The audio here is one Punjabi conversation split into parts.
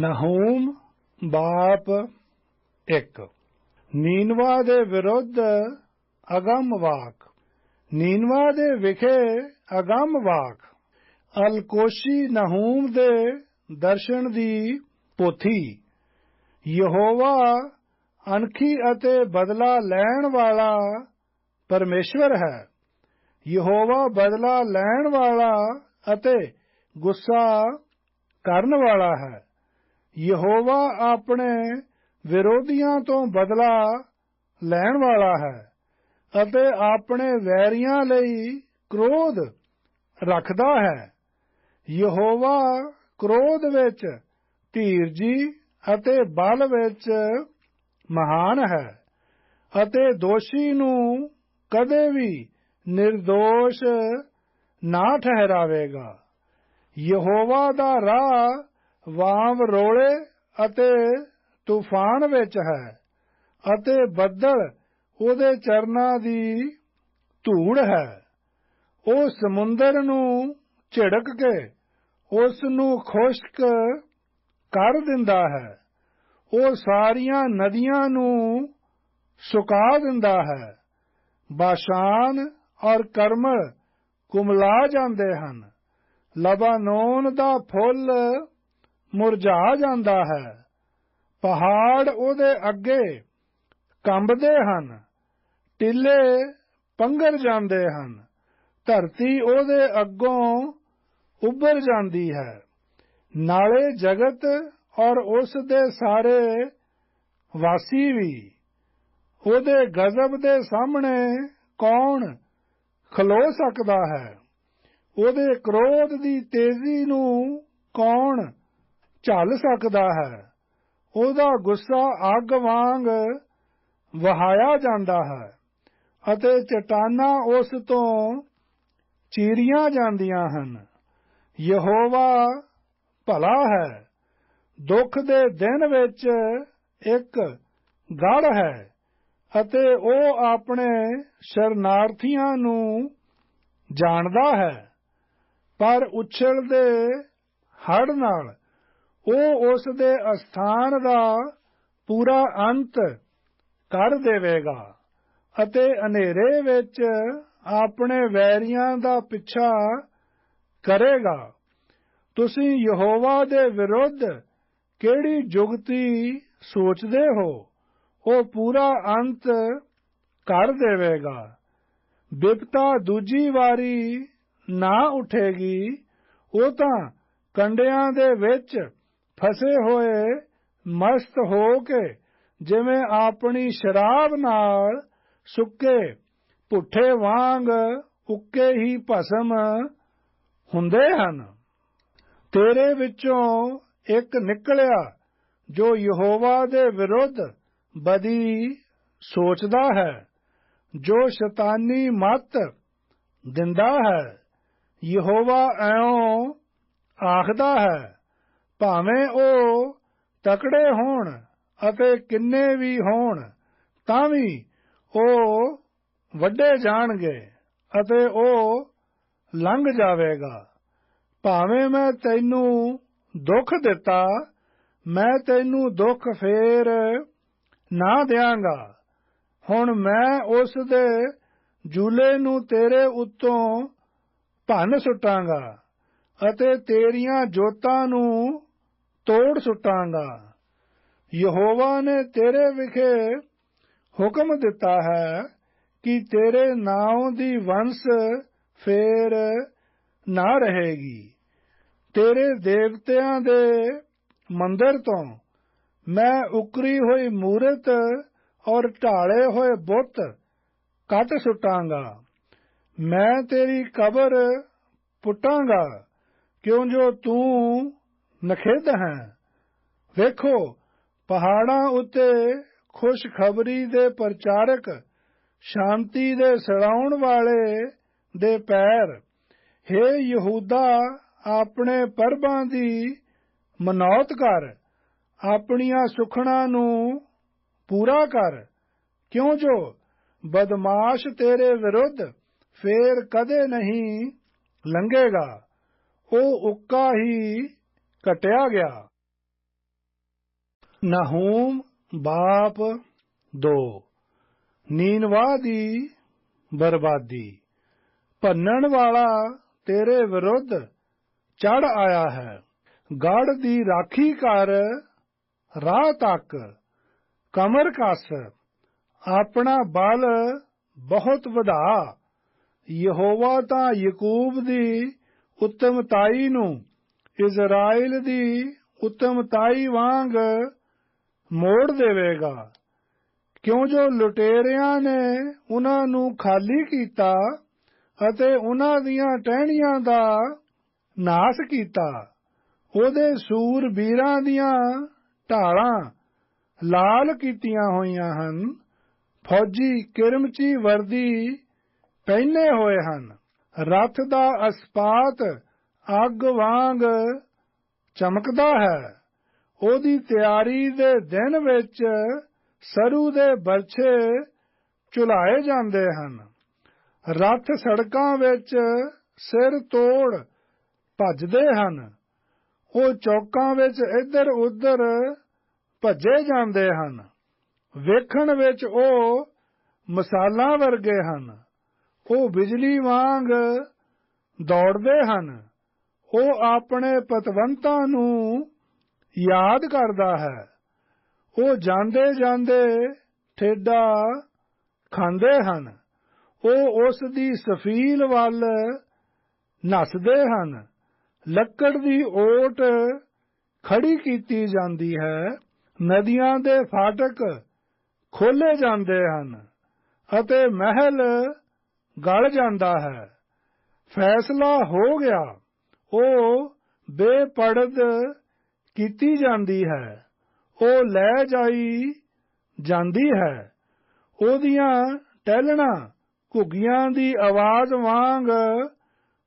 ਨਹੂਮ ਬਾਪ 1 ਨੀਨਵਾ ਦੇ ਵਿਰੁੱਧ ਅਗੰਮ ਵਾਕ। ਨੀਨਵਾ ਦੇ ਵਿਖੇ ਅਗੰਮ ਵਾਕ। ਅਲਕੋਸ਼ੀ ਨਹੂਮ ਦੇ ਦਰਸ਼ਨ ਦੀ ਪੋਥੀ। ਯਹੋਵਾ ਅਨਖੀ ਅਤੇ ਬਦਲਾ ਲੈਣ ਵਾਲਾ ਪਰਮੇਸ਼ਵਰ ਹੈ। ਯਹੋਵਾ ਬਦਲਾ ਲੈਣ ਵਾਲਾ ਅਤੇ ਗੁੱਸਾ ਕਰਨ ਵਾਲਾ ਹੈ। ਯਹੋਵਾ ਆਪਣੇ ਵਿਰੋਧੀਆਂ ਤੋਂ ਬਦਲਾ ਲੈਣ ਵਾਲਾ ਹੈ ਅਤੇ ਆਪਣੇ ਵੈਰੀਆਂ ਲਈ ਕ੍ਰੋਧ ਰੱਖਦਾ ਹੈ। ਯਹੋਵਾ ਕ੍ਰੋਧ ਵਿੱਚ ਧੀਰਜੀ ਅਤੇ ਬਲ ਵਿੱਚ ਮਹਾਨ ਹੈ ਅਤੇ ਦੋਸ਼ੀ ਨੂੰ ਕਦੇ ਵੀ નિર્ਦੋਸ਼ ਨਾ ਠਹਿਰਾਵੇਗਾ। ਯਹੋਵਾ ਦਾ ਰਾਹ ਵਾਂਵ ਰੋਲੇ ਅਤੇ ਤੂਫਾਨ ਵਿੱਚ ਹੈ ਅਤੇ ਬੱਦਲ ਉਹਦੇ ਚਰਨਾਂ ਦੀ ਧੂੜ ਹੈ। ਉਹ ਸਮੁੰਦਰ ਨੂੰ ਝਿੜਕ ਕੇ ਉਸ ਨੂੰ ਖੁਸ਼ਕ ਕਰ ਦਿੰਦਾ ਹੈ। ਉਹ ਸਾਰੀਆਂ ਨਦੀਆਂ ਨੂੰ ਸੁਕਾ ਦਿੰਦਾ ਹੈ। ਬਾਸ਼ਾਨ ਔਰ ਕਰਮਲ ਕੁਮਲਾ ਜਾਂਦੇ ਹਨ। ਲਬਾਨੋਨ ਦਾ ਫੁੱਲ ਮੁਰਝਾ ਜਾਂਦਾ ਹੈ। ਪਹਾੜ ਉਹਦੇ ਅੱਗੇ ਕੰਬਦੇ ਹਨ, ਟਿੱਲੇ ਪੰਗਰ ਜਾਂਦੇ ਹਨ, ਧਰਤੀ ਉਹਦੇ ਅੱਗੋਂ ਉੱਭਰ ਜਾਂਦੀ ਹੈ। ਨਾਲੇ ਜਗਤ ਔਰ ਉਸ ਦੇ ਸਾਰੇ ਵਾਸੀ ਵੀ, ਉਹਦੇ ਗਜ਼ਬ ਦੇ ਸਾਹਮਣੇ ਕੌਣ ਖਲੋ ਸਕਦਾ ਹੈ? ਉਹਦੇ ਕ੍ਰੋਧ ਦੀ ਤੇਜ਼ੀ ਨੂੰ ਕੌਣ ਝੱਲ ਸਕਦਾ ਹੈ। ਉਹਦਾ ਗੁੱਸਾ ਅੱਗ ਵਾਂਗ ਵਹਾਇਆ ਜਾਂਦਾ ਹੈ ਅਤੇ ਚਟਾਨਾਂ ਉਸ ਤੋਂ ਚੀਰੀਆਂ ਜਾਂਦੀਆਂ ਹਨ। ਯਹੋਵਾ ਭਲਾ ਹੈ। ਦੁੱਖ ਦੇ ਦਿਨ ਵਿੱਚ ਇੱਕ ਗੜ ਹੈ ਅਤੇ ਉਹ ਆਪਣੇ ਸ਼ਰਨਾਰਥੀਆਂ ਨੂੰ ਜਾਣਦਾ ਹੈ। ਪਰ ਉਛਲਦੇ ਹੜ ਨਾਲ ਉਹ ਉਸ ਦੇ ਅਸਥਾਨ ਦਾ ਪੂਰਾ ਅੰਤ ਕਰ ਦੇਵੇਗਾ ਅਤੇ ਹਨੇਰੇ ਵਿੱਚ ਆਪਣੇ ਵੈਰੀਆਂ ਦਾ ਪਿੱਛਾ ਕਰੇਗਾ। ਤੁਸੀਂ ਯਹੋਵਾ ਦੇ ਵਿਰੁੱਧ ਕਿਹੜੀ ਜੁਗਤੀ ਸੋਚਦੇ ਹੋ? ਉਹ ਪੂਰਾ ਅੰਤ ਕਰ ਦੇਵੇਗਾ। ਬਿਪਤਾ ਦੂਜੀ ਵਾਰੀ ਨਾ ਉਠੇਗੀ, ਉਹ ਤਾਂ ਕੰਡਿਆਂ ਦੇ ਵਿੱਚ ਫਸੇ ਹੋਏ ਮਸਤ ਹੋ ਕੇ ਜਿਵੇਂ ਆਪਣੀ ਸ਼ਰਾਬ ਨਾਲ ਸੁੱਕੇ ਪੁੱਠੇ ਵਾਂਗ ਉੱਕੇ ਹੀ ਭਸਮ ਹੁੰਦੇ ਹਨ। ਤੇਰੇ ਵਿੱਚੋਂ ਇੱਕ ਨਿਕਲਿਆ ਜੋ ਯਹੋਵਾ ਦੇ ਵਿਰੁੱਧ ਬਦੀ ਸੋਚਦਾ ਹੈ, ਜੋ ਸ਼ੈਤਾਨੀ ਮਤ ਦਿੰਦਾ ਹੈ। ਯਹੋਵਾ ਐਉਂ ਆਖਦਾ ਹੈ ਭਾਵੇਂ ਉਹ ਤਕੜੇ ਹੋਣ ਅਤੇ ਕਿੰਨੇ ਵੀ ਹੋਣ, ਤਾਂ ਵੀ ਉਹ ਵੱਡੇ ਜਾਣਗੇ ਅਤੇ ਉਹ ਲੰਘ ਜਾਵੇਗਾ। ਭਾਵੇਂ ਮੈਂ ਤੈਨੂੰ ਦੁੱਖ ਦਿੱਤਾ, ਮੈਂ ਤੈਨੂੰ ਦੁੱਖ ਫੇਰ ਨਾ ਦਿਆਂਗਾ। ਹੁਣ ਮੈਂ ਉਸ ਦੇ ਜੂਲੇ ਨੂੰ ਤੇਰੇ ਉੱਤੋਂ ਭੰਨ ਸੁਟਾਂਗਾ ਅਤੇ ਤੇਰੀਆਂ ਜੋਤਾਂ ਨੂੰ ਤੋੜ ਸੁੱਟਾਂਗਾ। ਯਹੋਵਾ ਨੇ ਤੇਰੇ ਵਿਖੇ ਹੁਕਮ ਦਿੱਤਾ ਹੈ ਕਿ ਤੇਰੇ ਨਾਮ ਦੀ ਵੰਸ ਫੇਰ ਨਾ ਰਹੇਗੀ। ਤੇਰੇ ਦੇਵਤਿਆਂ ਦੇ ਮੰਦਰ ਤੋਂ ਮੈਂ ਉਕਰੀ ਹੋਈ ਮੂਰਤ ਔਰ ਢਾਲੇ ਹੋਏ ਬੁੱਤ ਕੱਟ ਸੁਟਾਂਗਾ। ਮੈਂ ਤੇਰੀ ਕਬਰ ਪੁੱਟਾਂਗਾ ਕਿਉਂ ਜੋ ਤੂੰ ਨਖੇਦ ਹੈ। ਵੇਖੋ, ਪਹਾੜਾਂ ਉੱਤੇ ਖੁਸ਼ਖਬਰੀ ਦੇ ਪ੍ਰਚਾਰਕ ਸ਼ਾਂਤੀ ਦੇ ਸੜਾਉਣ ਵਾਲੇ ਦੇ ਪੈਰ। हे ਯਹੂਦਾ, ਆਪਣੇ ਪਰਬਾਂ ਦੀ ਮਨੌਤ ਕਰ। ਆਪਣੀਆਂ ਸੁਖਣਾ ਨੂੰ ਪੂਰਾ ਕਰ। ਕਿਉਂ ਜੋ? ਬਦਮਾਸ਼ ਤੇਰੇ ਵਿਰੁੱਧ ਫੇਰ ਕਦੇ ਨਹੀਂ ਲੰਘੇਗਾ। ਉਹ ਉੱਕਾ ਹੀ ਕਟਿਆ ਗਿਆ। ਨਹੂਮ ਬਾਪ ਦੋ। ਨੀਨਵਾ ਦੀ, ਬਰਬਾਦੀ। ਭੰਨਣ ਵਾਲਾ ਤੇਰੇ ਵਿਰੁੱਧ ਚੜ ਆਇਆ ਹੈ। ਗੜ ਦੀ ਰਾਖੀ ਕਰ, ਰਾਹ ਤੱਕ। ਕਮਰ ਕਸ, ਆਪਣਾ ਬਲ ਬਹੁਤ ਵਧਾ। ਯਹੋਵਾ ਤਾਂ ਯਕੂਬ ਦੀ ਉਤਮਤਾਈ ਨੂੰ ਇਜ਼ਰਾਈਲ ਦੀ ਉਤਮਤਾਈ ਵਾਂਗ ਮੋੜ ਦੇਵੇਗਾ। ਕਿਉਂ ਜੋ ਲੁਟੇਰਿਆਂ ਨੇ ਉਹਨਾਂ ਨੂੰ ਖਾਲੀ ਕੀਤਾ ਅਤੇ ਉਹਨਾਂ ਦੀਆਂ ਟਹਿਣੀਆਂ ਦਾ ਨਾਸ ਕੀਤਾ, ਉਹਦੇ ਸੂਰ ਵੀਰਾਂ ਦੀਆਂ ਢਾਲਾਂ ਲਾਲ ਕੀਤੀਆਂ ਹੋਈਆਂ ਹਨ, ਫੌਜੀ ਕਿਰਮਚੀ ਵਰਦੀ ਪਹਿਨੇ ਹੋਏ ਹਨ। ਰਥ ਦਾ ਅਸਪਾਤ ਅੱਗ ਵਾਂਗ ਚਮਕਦਾ ਹੈ। ਉਹਦੀ ਤਿਆਰੀ ਦੇ ਦਿਨ ਵਿੱਚ ਸਰੂ ਦੇ ਬਰਛੇ ਚੁਲਾਏ ਜਾਂਦੇ ਹਨ। ਰੱਥ ਸੜਕਾਂ ਵਿੱਚ ਸਿਰ ਤੋੜ ਭੱਜਦੇ ਹਨ। ਉਹ ਚੌਕਾਂ ਵਿੱਚ ਇੱਧਰ ਉੱਧਰ ਭੱਜੇ ਜਾਂਦੇ ਹਨ। ਵੇਖਣ ਵਿੱਚ ਉਹ ਮਸਾਲਾਂ ਵਰਗੇ ਹਨ। ਉਹ ਬਿਜਲੀ ਵਾਂਗ ਦੌੜਦੇ ਹਨ। ਉਹ ਆਪਣੇ ਪਤਵੰਤਾਂ ਨੂੰ ਯਾਦ ਕਰਦਾ ਹੈ। ਉਹ ਜਾਂਦੇ ਜਾਂਦੇ ਠੇਡਾ ਖਾਂਦੇ ਹਨ। ਉਹ ਉਸ ਦੀ ਸਫੀਲ ਵੱਲ ਨੱਸਦੇ ਹਨ। ਲੱਕੜ ਦੀ ਓਟ ਖੜੀ ਕੀਤੀ ਜਾਂਦੀ ਹੈ। ਨਦੀਆਂ ਦੇ ਫਾਟਕ ਖੋਲੇ ਜਾਂਦੇ ਹਨ ਅਤੇ ਮਹਿਲ ਗਲ ਜਾਂਦਾ ਹੈ। ਫੈਸਲਾ ਹੋ ਗਿਆ। ਉਹ ਬੇਪੜਦ ਕੀਤੀ ਜਾਂਦੀ ਹੈ। ਉਹ ਲੈ ਜਾਈ ਜਾਂਦੀ ਹੈ। ਉਹਦੀਆਂ ਟਹਿਲਣਾ ਘੁੱਗੀਆਂ ਦੀ ਆਵਾਜ਼ ਵਾਂਗ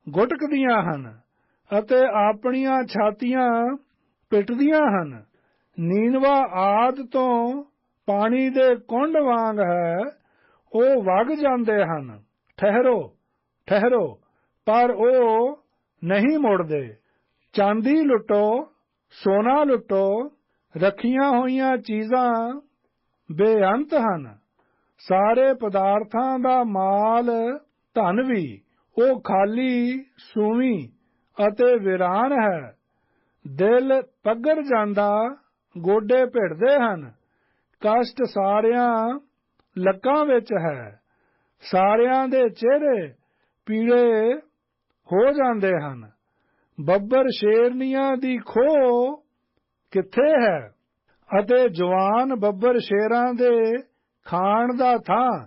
ਗੁਟਕਦੀਆਂ ਹਨ ਅਤੇ ਆਪਣੀਆਂ ਛਾਤੀਆਂ ਪਿੱਟਦੀਆਂ ਹਨ। ਨੀਨਵਾ ਆਦ ਤੋਂ ਪਾਣੀ ਦੇ ਕੁੰਡ ਵਾਂਗ ਹੈ। ਉਹ ਵਗ ਜਾਂਦੇ ਹਨ। ਠਹਿਰੋ ਠਹਿਰੋ। ਪਰ ਉਹ ਨਹੀਂ ਮੁੜਦੇ। ਚਾਂਦੀ ਲੁੱਟੋ, ਸੋਨਾ ਲੁੱਟੋ, ਰੱਖੀਆਂ ਹੋਈਆਂ ਚੀਜ਼ਾਂ ਬੇਅੰਤ ਹਨ। ਸਾਰੇ ਪਦਾਰਥਾਂ ਦਾ ਮਾਲ ਧਨ ਵੀ, ਉਹ ਖਾਲੀ ਸੂਵੀ ਅਤੇ ਵਿਰਾਨ ਹੈ। ਦਿਲ ਪੱਗਰ ਜਾਂਦਾ, ਗੋਡੇ ਭਿੜਦੇ ਹਨ। ਕਸ਼ਟ ਸਾਰਿਆਂ ਲੱਕਾਂ ਵਿੱਚ ਹੈ। ਸਾਰਿਆਂ ਦੇ ਚਿਹਰੇ ਪੀਲੇ ਹੋ ਜਾਂਦੇ ਹਨ। ਬੱਬਰ ਸ਼ੇਰਨੀਆਂ ਦੀ ਖੋ ਕਿੱਥੇ ਹੈ? ਅਤੇ ਜਵਾਨ ਬੱਬਰ ਸ਼ੇਰਾਂ ਦੇ ਖਾਣ ਦਾ ਥਾਂ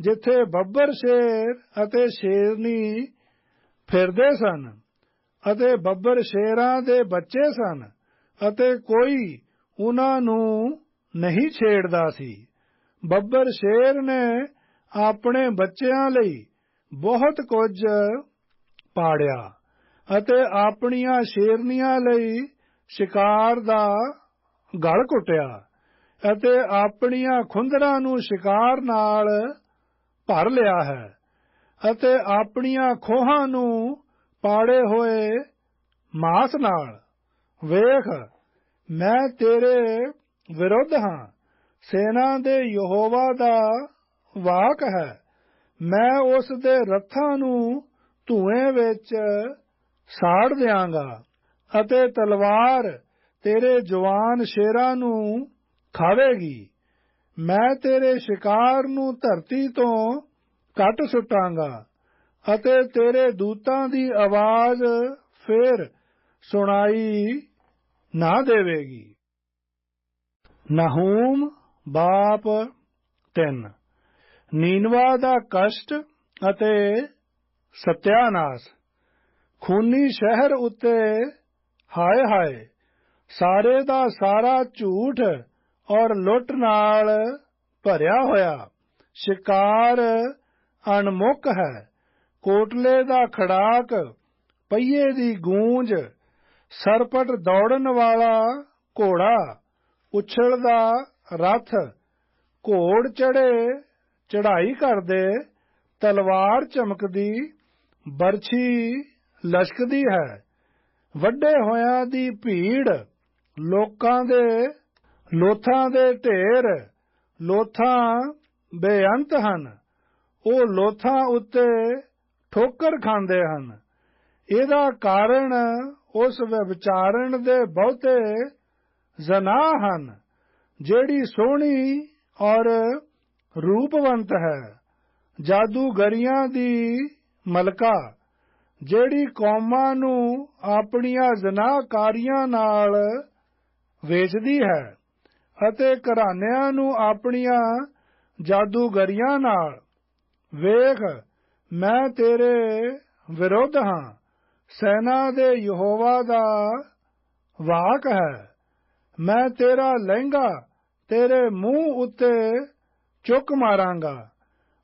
ਜਿੱਥੇ ਬੱਬਰ ਸ਼ੇਰ ਅਤੇ ਸ਼ੇਰਨੀ ਫਿਰਦੇ ਸਨ ਅਤੇ ਬੱਬਰ ਸ਼ੇਰਾਂ ਦੇ ਬੱਚੇ ਸਨ ਅਤੇ ਕੋਈ ਉਹਨਾਂ ਨੂੰ ਨਹੀਂ ਛੇੜਦਾ ਸੀ। ਬੱਬਰ ਸ਼ੇਰ ਨੇ ਆਪਣੇ ਬੱਚਿਆਂ ਲਈ ਬਹੁਤ ਕੁਝ ਪਾੜਿਆ ਅਤੇ ਆਪਣੀਆਂ ਸ਼ੇਰਨੀਆਂ ਲਈ ਸ਼ਿਕਾਰ ਦਾ ਗਲ ਘੁੱਟਿਆ ਅਤੇ ਆਪਣੀਆਂ ਖੁੰਦਰਾਂ ਨੂੰ ਸ਼ਿਕਾਰ ਨਾਲ ਭਰ ਲਿਆ ਹੈ ਅਤੇ ਆਪਣੀਆਂ ਖੋਹਾਂ ਨੂੰ ਪਾੜੇ ਹੋਏ ਮਾਸ ਨਾਲ, ਵੇਖ, ਮੈਂ ਤੇਰੇ ਵਿਰੁੱਧ ਹਾਂ, ਸੈਨਾ ਦੇ ਯਹੋਵਾ ਦਾ ਵਾਕ ਹੈ, ਮੈਂ ਉਸ ਦੇ ਰੱਥਾਂ ਨੂੰ ਧੂਏ ਵਿੱਚ ਸਾੜ ਦਿਆਂਗਾ ਅਤੇ ਤਲਵਾਰ ਤੇਰੇ ਜਵਾਨ ਸ਼ੇਰਾਂ ਨੂੰ ਖਾਵੇਗੀ। ਮੈਂ ਤੇਰੇ ਸ਼ਿਕਾਰ ਨੂੰ ਧਰਤੀ ਤੋਂ ਕੱਟ ਸੁੱਟਾਂਗਾ ਅਤੇ ਤੇਰੇ ਦੂਤਾਂ ਦੀ ਆਵਾਜ਼ ਫੇਰ ਸੁਣਾਈ ਨਾ ਦੇਵੇਗੀ। ਨਹੂਮ ਬਾਪ 3 ਨੀਨਵਾ ਦਾ ਕਸ਼ਟ ਅਤੇ ਸਤਿਆਨਾਸ਼, ਖੂਨੀ ਸ਼ਹਿਰ ਉੱਤੇ ਹਾਏ ਹਾਏ, ਸਾਰੇ ਦਾ ਸਾਰਾ ਝੂਠ ਔਰ ਲੁੱਟ ਨਾਲ ਭਰਿਆ ਹੋਇਆ, ਸ਼ਿਕਾਰ ਅਣਮੁੱਕ ਹੈ, ਕੋਟਲੇ ਦਾ ਖੜਾਕ ਪਈਏ ਦੀ ਗੂੰਜ, ਸਰਪਟ ਦੌੜਨ ਵਾਲਾ ਘੋੜਾ ਉਛਲਦਾ ਰਥ, ਘੋੜ ਚੜੇ ਚੜਾਈ ਕਰਦੇ, ਤਲਵਾਰ ਚਮਕਦੀ ਬਰਛੀ ਲਸ਼ਕਦੀ ਹੈ। ਵੱਡੇ ਹੋਇਆਂ ਦੀ ਭੀੜ ਲੋਕਾਂ ਦੇ ਲੋਥਾਂ ਦੇ ਢੇਰ। ਲੋਥਾਂ ਬੇਅੰਤ ਹਨ। ਉਹ ਲੋਥਾਂ ਉੱਤੇ ਠੋਕਰ ਖਾਂਦੇ ਹਨ। ਇਹਦਾ ਕਾਰਨ ਉਸ ਵਿਚਾਰਨ ਦੇ ਬਹੁਤੇ ਜ਼ਨਾ ਹਨ, ਜਿਹੜੀ ਸੋਹਣੀ ਔਰ ਰੂਪਵੰਤ ਹੈ। ਜਾਦੂਗਰੀਆਂ ਦੀ ਮਲਕਾ, ਜਿਹੜੀ ਕੌਮਾਂ ਨੂੰ ਆਪਣੀਆਂ ਜ਼ਨਾਕਾਰੀਆਂ ਨਾਲ ਵੇਚਦੀ ਹੈ ਅਤੇ ਘਰਾਨਿਆਂ ਨੂੰ ਆਪਣੀਆਂ ਜਾਦੂਗਰੀਆਂ ਨਾਲ, ਵੇਖ, ਮੈਂ ਤੇਰੇ ਵਿਰੁੱਧ ਹਾਂ, ਸੈਨਾ ਦੇ ਯਹੋਵਾ ਦਾ ਵਾਕ ਹੈ, ਮੈਂ ਤੇਰਾ ਲਹਿੰਗਾ ਤੇਰੇ ਮੂੰਹ ਉੱਤੇ ਚੁੱਕ ਮਾਰਾਂਗਾ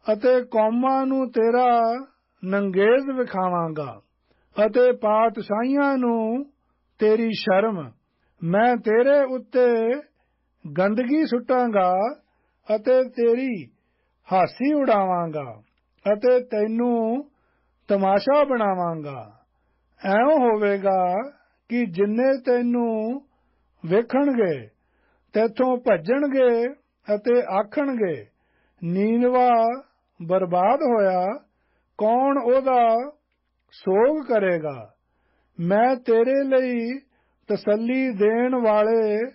ਅਤੇ ਕੌਮਾਂ ਨੂੰ ਤੇਰਾ ਨੰਗੇਜ਼ ਵਿਖਾਵਾਂਗਾ ਅਤੇ ਪਾਤਸ਼ਾਹੀਆਂ ਨੂੰ ਤੇਰੀ ਸ਼ਰਮ, ਮੈਂ ਤੇਰੇ ਉੱਤੇ ਗੰਦਗੀ ਸੁੱਟਾਂਗਾ ਅਤੇ ਤੇਰੀ ਹਾਸੀ ਉਡਾਵਾਂਗਾ ਅਤੇ ਤੈਨੂੰ ਤਮਾਸ਼ਾ ਬਣਾਵਾਂਗਾ। ਐਉਂ ਹੋਵੇਗਾ ਕਿ ਜਿੰਨੇ ਤੈਨੂੰ ਵੇਖਣਗੇ, ਤੇਥੋਂ ਭੱਜਣਗੇ ਅਤੇ ਆਖਣਗੇ ਨੀਨਵਾ ਬਰਬਾਦ ਹੋਇਆ ਕੌਣ ਉਹਦਾ ਸੋਗ ਕਰੇਗਾ? ਮੈਂ ਤੇਰੇ ਲਈ ਤਸੱਲੀ ਦੇਣ ਵਾਲੇ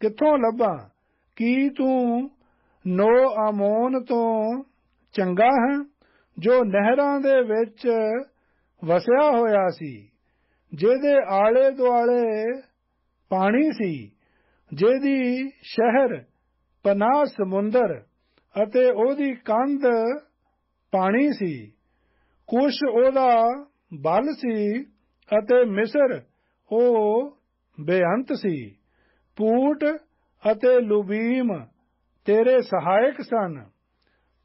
ਕਿੱਥੋਂ ਲੱਭਾਂ? ਕੀ ਤੂੰ ਨੋ ਆਮੋਨ ਤੋਂ ਚੰਗਾ ਹੈ, ਜੋ ਨਹਿਰਾਂ ਦੇ ਵਿੱਚ ਵਸਿਆ ਹੋਇਆ ਸੀ, ਜਿਹਦੇ ਆਲੇ ਦੁਆਲੇ ਪਾਣੀ ਸੀ, ਜਿਹਦੀ ਸ਼ਹਿਰ ਪਨਾਹ ਸਮੁੰਦਰ ਅਤੇ ਉਹਦੀ ਕੰਧ ਪਾਣੀ ਸੀ? ਕੁਸ਼ ਉਹਦਾ ਬਲ ਸੀ ਅਤੇ ਮਿਸਰ ਉਹ ਬੇਅੰਤ ਸੀ। ਪੂਟ ਅਤੇ ਲੁਬੀਮ ਤੇਰੇ ਸਹਾਇਕ ਸਨ।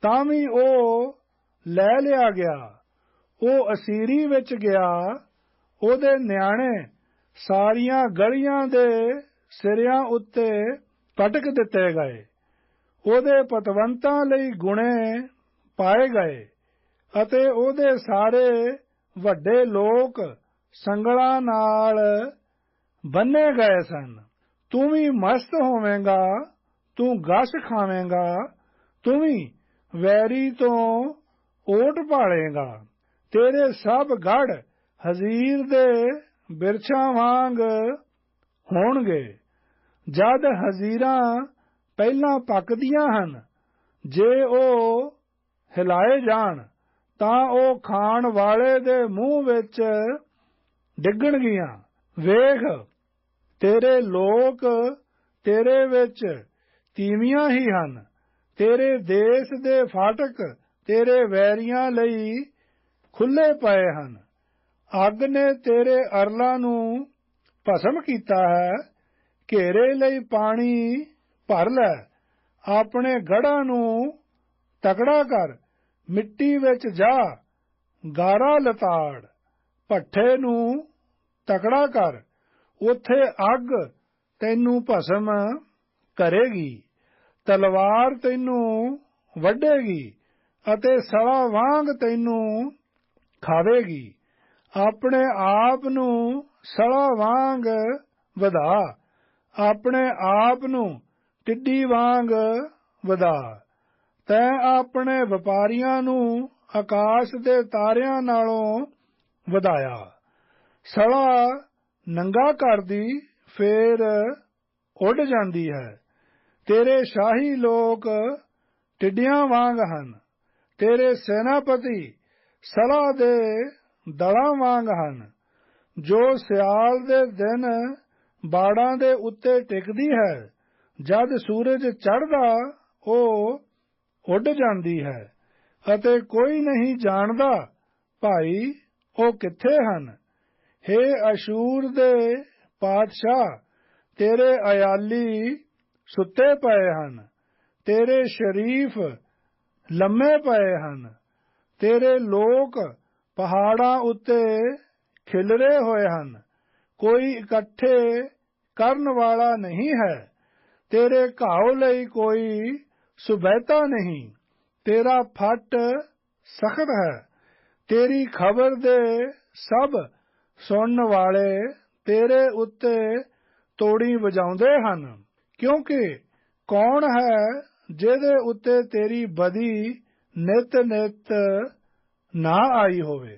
ਤਾਂ ਵੀ ਉਹ ਲੈ ਲਿਆ ਗਿਆ। ਉਹ ਅਸੀਰੀ ਵਿੱਚ ਗਿਆ। ਉਹਦੇ ਨਿਆਣੇ ਸਾਰੀਆਂ ਗਲੀਆਂ ਦੇ ਸਿਰਿਆਂ ਉੱਤੇ ਪਟਕ ਦਿੱਤੇ ਗਏ। ਉਹਦੇ ਪਤਵੰਤਾਂ ਲਈ ਗੁਣੇ ਪਾਏ ਗਏ। ਅਤੇ ਉਹਦੇ ਸਾਰੇ ਵੱਡੇ ਲੋਕ ਸੰਗਲਾਂ ਨਾਲ ਬੰਨੇ ਗਏ ਸਨ। ਤੂੰ ਵੀ ਮਸਤ ਹੋਵੇਂਗਾ, ਤੂੰ ਗਸ ਖਾਵੇਂਗਾ, ਤੂੰ ਵੀ ਵੈਰੀ ਤੋਂ ਓਟ ਭਾਲੇਗਾ ਤੇਰੇ ਸਭ ਗੜ ਹਜ਼ੀਰ ਦੇ ਬਿਰਛਾਂ ਵਾਂਗ ਹੋਣਗੇ। ਜਦ ਹਜ਼ੀਰਾਂ ਪਹਿਲਾਂ ਪੱਕਦੀਆਂ ਹਨ, ਜੇ ਉਹ ਹਿਲਾਏ ਜਾਣ ਤਾਂ ਉਹ ਖਾਣ ਵਾਲੇ ਦੇ ਮੂੰਹ ਵਿੱਚ ਡਿੱਗਣਗੀਆਂ ਵੇਖ, ਤੇਰੇ ਲੋਕ ਤੇਰੇ ਵਿੱਚ ਤੀਵੀਆਂ ਹੀ ਹਨ। ਤੇਰੇ ਦੇਸ਼ ਦੇ ਫਾਟਕ ਤੇਰੇ ਵੈਰੀਆਂ ਲਈ ਖੁੱਲੇ ਪਏ ਹਨ। ਅੱਗ ਨੇ ਤੇਰੇ ਅਰਲਾਂ ਨੂੰ ਭਸਮ ਕੀਤਾ ਹੈ। ਘੇਰੇ ਲਈ ਪਾਣੀ ਭਰ ਲੈ। ਆਪਣੇ ਗੜਾਂ ਨੂੰ ਤਕੜਾ ਕਰ। ਮਿੱਟੀ ਵਿੱਚ ਜਾ, ਗਾਰਾ ਲਤਾੜ, ਭੱਠੇ ਨੂੰ ਤਕੜਾ ਕਰ, ਉਥੇ ਅੱਗ ਤੈਨੂੰ ਭਸਮ ਕਰੇਗੀ, ਤਲਵਾਰ ਤੈਨੂੰ ਵੱਢੇਗੀ ਅਤੇ ਸਵਾ ਵਾਂਗ ਤੈਨੂੰ ਖਾਵੇਗੀ। ਆਪਣੇ ਆਪ ਨੂੰ ਸੜਾ ਵਾਂਗ ਵਧਾ, ਆਪਣੇ ਆਪ ਨੂੰ ਟਿੱਡੀ ਵਾਂਗ ਵਧਾ। ਤੈ ਆਪਣੇ ਵਪਾਰੀਆਂ ਨੂੰ ਆਕਾਸ਼ ਦੇ ਤਾਰਿਆਂ ਨਾਲੋਂ ਵਧਾਇਆ। ਸਲਾ ਨੰਗਾ ਕਰਦੀ, ਫੇਰ ਉੱਡ ਜਾਂਦੀ ਹੈ। ਤੇਰੇ ਸ਼ਾਹੀ ਲੋਕ ਟਿੱਡੀਆਂ ਵਾਂਗ ਹਨ। ਤੇਰੇ ਸੈਨਾਪਤੀ ਸਲਾ ਦੇ ਦਲਾਂ ਵਾਂਗ ਹਨ। ਜੋ ਸਿਆਲ ਦੇ ਦਿਨ ਬਾੜਾਂ ਦੇ ਉੱਤੇ ਟਿਕਦੀ ਹੈ, ਜਦ ਸੂਰਜ ਚੜ੍ਹਦਾ, ਉਹ ਉੱਡ ਜਾਂਦੀ ਹੈ ਅਤੇ ਕੋਈ ਨਹੀਂ ਜਾਣਦਾ ਭਾਈ ਉਹ ਕਿੱਥੇ ਹਨ? हे ਅਸ਼ੂਰ ਦੇ ਪਾਤਸ਼ਾਹ, ਤੇਰੇ ਅਯਾਲੀ ਸੁੱਤੇ ਪਏ ਹਨ, ਤੇਰੇ ਸ਼ਰੀਫ ਲੰਮੇ ਪਏ ਹਨ, ਤੇਰੇ ਲੋਕ ਪਹਾੜਾਂ ਉੱਤੇ ਖਿਲਰੇ ਹੋਏ ਹਨ, ਕੋਈ ਇਕੱਠੇ ਕਰਨ ਵਾਲਾ ਨਹੀਂ ਹੈ, ਤੇਰੇ ਘਾਉ ਲਈ ਕੋਈ ਸੁਬੈਤਾ ਨਹੀਂ, ਤੇਰਾ ਫੱਟ ਸਖਤ ਹੈ। ਤੇਰੀ ਖਬਰ ਦੇ ਸਭ ਸੁਣਨ ਵਾਲੇ ਤੇਰੇ ਉੱਤੇ ਤੋੜੀ ਵਜਾਉਂਦੇ ਹਨ। ਕਿਉਂਕਿ ਕੌਣ ਹੈ ਜਿਹਦੇ ਉੱਤੇ ਤੇਰੀ ਬਦੀ ਨਿਤ ਨਿਤ ਨਾ ਆਈ ਹੋਵੇ?